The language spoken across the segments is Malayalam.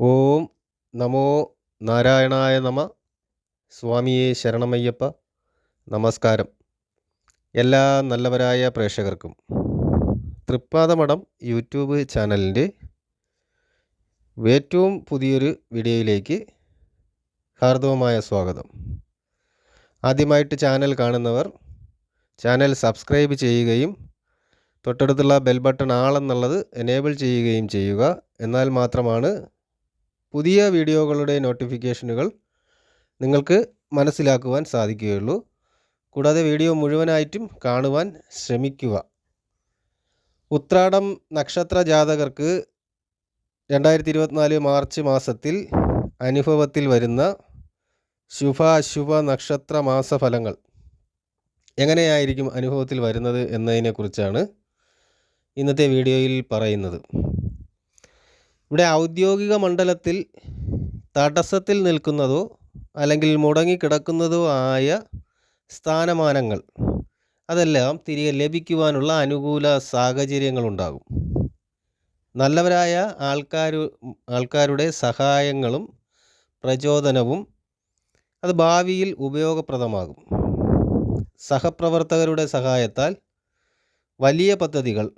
ഓം നമോ നാരായണായ നമ. സ്വാമിയെ ശരണമയ്യപ്പ. നമസ്കാരം. എല്ലാ നല്ലവരായ പ്രേക്ഷകർക്കും. തൃപ്പാദമഠം യൂട്യൂബ് ചാനലിന്റെ ഏറ്റവും പുതിയൊരു വീഡിയോയിലേക്ക് ഹാർദവമായ സ്വാഗതം. ആദ്യമായിട്ട് ചാനൽ കാണുന്നവർ ചാനൽ സബ്സ്ക്രൈബ് ചെയ്യുകയും തൊട്ടടുത്തുള്ള ബെൽ ബട്ടൺ ആളെന്നുള്ളത് എനേബിൾ ചെയ്യുകയും ചെയ്യുക. എന്നാൽ മാത്രമാണ് പുതിയ വീഡിയോകളുടെ നോട്ടിഫിക്കേഷനുകൾ നിങ്ങൾക്ക് മനസ്സിലാക്കുവാൻ സാധിക്കുകയുള്ളൂ. കൂടാതെ വീഡിയോ മുഴുവനായിട്ടും കാണുവാൻ ശ്രമിക്കുക. ഉത്രാടം നക്ഷത്ര ജാതകർക്ക് രണ്ടായിരത്തി ഇരുപത്തിനാല് മാർച്ച് മാസത്തിൽ അനുഭവത്തിൽ വരുന്ന ശുഭ അശുഭ നക്ഷത്ര മാസഫലങ്ങൾ എങ്ങനെയായിരിക്കും അനുഭവത്തിൽ വരുന്നത് എന്നതിനെക്കുറിച്ചാണ് ഇന്നത്തെ വീഡിയോയിൽ പറയുന്നത്. ഇവിടെ ഔദ്യോഗിക മണ്ഡലത്തിൽ തടസ്സത്തിൽ നിൽക്കുന്നതോ അല്ലെങ്കിൽ മുടങ്ങിക്കിടക്കുന്നതോ ആയ സ്ഥാനമാനങ്ങൾ അതെല്ലാം തിരികെ ലഭിക്കുവാനുള്ള അനുകൂല സാഹചര്യങ്ങളുണ്ടാകും. നല്ലവരായ ആൾക്കാർ ആൾക്കാരുടെ സഹായങ്ങളും പ്രചോദനവും അത് ഭാവിയിൽ ഉപയോഗപ്രദമാകും. സഹപ്രവർത്തകരുടെ സഹായത്താൽ വലിയ പദ്ധതികൾ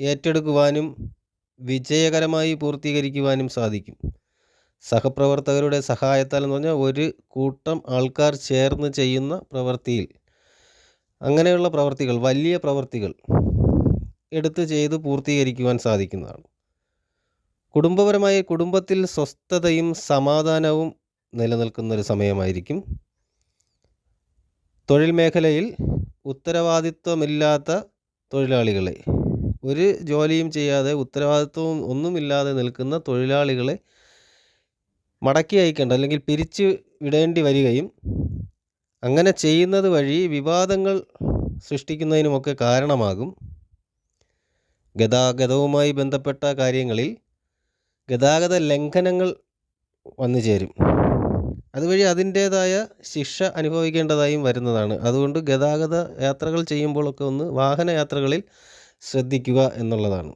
ഏറ്റെടുക്കുവാനും വിജയകരമായി പൂർത്തീകരിക്കുവാനും സാധിക്കും. സഹപ്രവർത്തകരുടെ സഹായത്താൽ എന്ന് പറഞ്ഞാൽ ഒരു കൂട്ടം ആൾക്കാർ ചേർന്ന് ചെയ്യുന്ന പ്രവൃത്തിയിൽ അങ്ങനെയുള്ള പ്രവർത്തികൾ വലിയ പ്രവർത്തികൾ എടുത്ത് ചെയ്ത് പൂർത്തീകരിക്കുവാൻ സാധിക്കുന്നതാണ്. കുടുംബപരമായി കുടുംബത്തിൽ സ്വസ്ഥതയും സമാധാനവും നിലനിൽക്കുന്ന ഒരു സമയമായിരിക്കും. തൊഴിൽ മേഖലയിൽ ഉത്തരവാദിത്വമില്ലാത്ത തൊഴിലാളികളെ ഒരു ജോലിയും ചെയ്യാതെ ഉത്തരവാദിത്വവും ഒന്നുമില്ലാതെ നിൽക്കുന്ന തൊഴിലാളികളെ മടക്കി അയക്കേണ്ട അല്ലെങ്കിൽ പിരിച്ചു വിടേണ്ടി വരികയും അങ്ങനെ ചെയ്യുന്നത് വഴി വിവാദങ്ങൾ സൃഷ്ടിക്കുന്നതിനുമൊക്കെ കാരണമാകും. ഗതാഗതവുമായി ബന്ധപ്പെട്ട കാര്യങ്ങളിൽ ഗതാഗത ലംഘനങ്ങൾ വന്നു ചേരും. അതുവഴി അതിന്റേതായ ശിക്ഷ അനുഭവിക്കേണ്ടതായും വരുന്നതാണ്. അതുകൊണ്ട് ഗതാഗത യാത്രകൾ ചെയ്യുമ്പോഴൊക്കെ ഒന്ന് വാഹന യാത്രകളിൽ ശ്രദ്ധിക്കുക എന്നുള്ളതാണ്.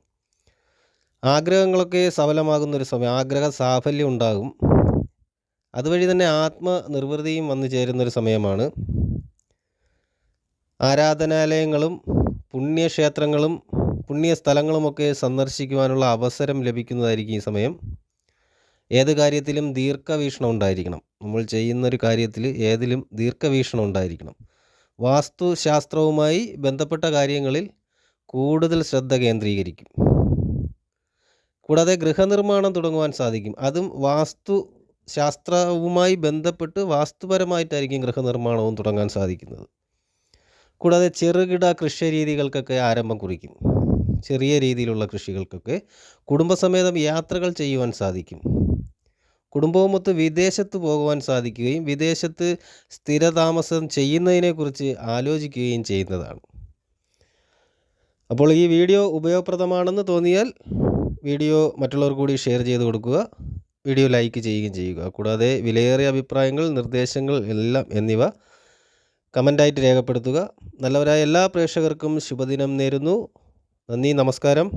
ആഗ്രഹങ്ങളൊക്കെ സഫലമാകുന്ന ഒരു സമയം ആഗ്രഹ സാഫല്യം ഉണ്ടാകും. അതുവഴി തന്നെ ആത്മനിർവൃതിയും വന്നു ചേരുന്നൊരു സമയമാണ്. ആരാധനാലയങ്ങളും പുണ്യക്ഷേത്രങ്ങളും പുണ്യ സ്ഥലങ്ങളുമൊക്കെ സന്ദർശിക്കുവാനുള്ള അവസരം ലഭിക്കുന്നതായിരിക്കും ഈ സമയം. ഏത് കാര്യത്തിലും ദീർഘവീക്ഷണം ഉണ്ടായിരിക്കണം. നമ്മൾ ചെയ്യുന്നൊരു കാര്യത്തിൽ ഏതിലും ദീർഘവീക്ഷണം ഉണ്ടായിരിക്കണം. വാസ്തുശാസ്ത്രവുമായി ബന്ധപ്പെട്ട കാര്യങ്ങളിൽ കൂടുതൽ ശ്രദ്ധ കേന്ദ്രീകരിക്കും. കൂടാതെ ഗൃഹനിർമ്മാണം തുടങ്ങുവാൻ സാധിക്കും. അതും വാസ്തു ശാസ്ത്രവുമായി ബന്ധപ്പെട്ട് വാസ്തുപരമായിട്ടായിരിക്കും ഗൃഹനിർമ്മാണവും തുടങ്ങാൻ സാധിക്കുന്നത്. കൂടാതെ ചെറുകിട കൃഷി രീതികൾക്കൊക്കെ ആരംഭം കുറിക്കും. ചെറിയ രീതിയിലുള്ള കൃഷികൾക്കൊക്കെ കുടുംബസമേതം യാത്രകൾ ചെയ്യുവാൻ സാധിക്കും. കുടുംബവുമൊത്ത് വിദേശത്ത് പോകുവാൻ സാധിക്കുകയും വിദേശത്ത് സ്ഥിരതാമസം ചെയ്യുന്നതിനെക്കുറിച്ച് ആലോചിക്കുകയും ചെയ്യുന്നതാണ്. അപ്പോൾ ഈ വീഡിയോ ഉപയോഗപ്രദമാണെന്ന് തോന്നിയാൽ വീഡിയോ മറ്റുള്ളവർ കൂടി ഷെയർ ചെയ്ത് കൊടുക്കുക വീഡിയോ ലൈക്ക് ചെയ്യുകയും ചെയ്യുക. കൂടാതെ വിലയേറിയ അഭിപ്രായങ്ങൾ നിർദ്ദേശങ്ങൾ എല്ലാം എന്നിവ കമന്റായിട്ട് രേഖപ്പെടുത്തുക. നല്ലവരായ എല്ലാ പ്രേക്ഷകർക്കും ശുഭദിനം നേരുന്നു. നന്ദി നമസ്കാരം.